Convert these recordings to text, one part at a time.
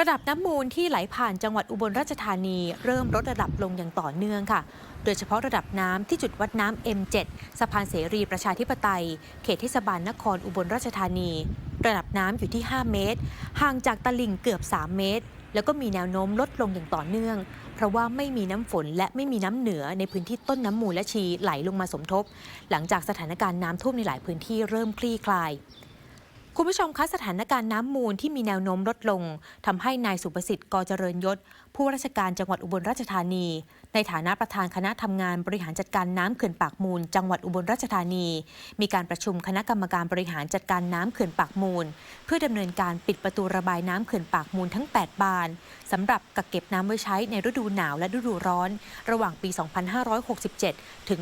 ระดับน้ำมูลที่ไหลผ่านจังหวัดอุบลราชธานีเริ่มลดระดับลงอย่างต่อเนื่องค่ะ โดยเฉพาะระดับน้ำที่จุดวัดน้ำ M7 สะพานเสรีประชาธิปไตย เขตเทศบาลนครอุบลราชธานี ระดับน้ำอยู่ที่ 5 เมตร ห่างจากตลิ่งเกือบ 3 เมตร แล้วก็มีแนวโน้มลดลงอย่างต่อเนื่อง เพราะว่าไม่มีน้ำฝนและไม่มีน้ำเหนือในพื้นที่ต้นน้ำมูลและชีไหลลงมาสมทบ หลังจากสถานการณ์น้ำท่วมในหลายพื้นที่เริ่มคลี่คลาย คุณผู้ชมคะสถานการณ์น้ำมูลที่มีแนวโน้มลดลงทำให้นายสุประสิทธิ์กอเจริญยศ ผู้ราชการจังหวัดอุบลราชธานี ในฐานะประธานคณะทำงานบริหารจัดการน้ำเขื่อนปากมูล จังหวัดอุบลราชธานี มีการประชุมคณะกรรมการบริหารจัดการน้ำเขื่อนปากมูล เพื่อดำเนินการปิดประตูระบายน้ำเขื่อนปากมูลทั้ง 8 บานสำหรับกักเก็บน้ำไว้ใช้ในฤดูหนาวและฤดูร้อน ระหว่างปี 2567 ถึง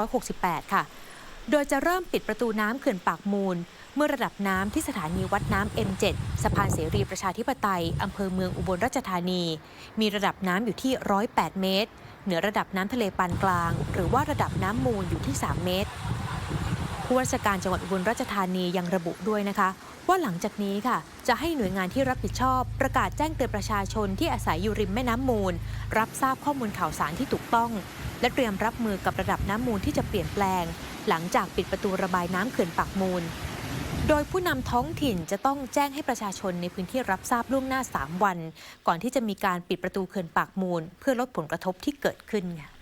2568 ค่ะ โดยจะเริ่มปิดประตูน้ำเขื่อนปากมูล เมื่อระดับน้ำที่สถานีวัดน้ำ M7 สะพานเสรีประชาธิปไตยอำเภอเมืองอุบลราชธานี มีระดับน้ำอยู่ที่ 108 เมตร เหนือระดับน้ำทะเลปานกลาง หรือว่าระดับน้ำมูลอยู่ที่ 3 เมตรผู้ว่าราชการจังหวัดอุบลราชธานียังระบุด้วยนะคะ ว่าหลังจากนี้ค่ะ จะให้หน่วยงานที่รับผิดชอบ ประกาศแจ้งเตือนประชาชนที่อาศัยอยู่ริมแม่น้ำมูล รับทราบข้อมูลข่าวสารที่ถูกต้อง และเตรียมรับมือกับระดับน้ำมูลที่จะเปลี่ยนแปลง หลังจากปิดประตูระบายน้ำเขื่อนปากมูล โดยผู้นำท้องถิ่นจะต้องแจ้งให้ประชาชนในพื้นที่รับทราบล่วงหน้า 3 วัน ก่อนที่จะมีการปิดประตูเขื่อนปากมูล เพื่อลดผลกระทบที่เกิดขึ้นค่ะ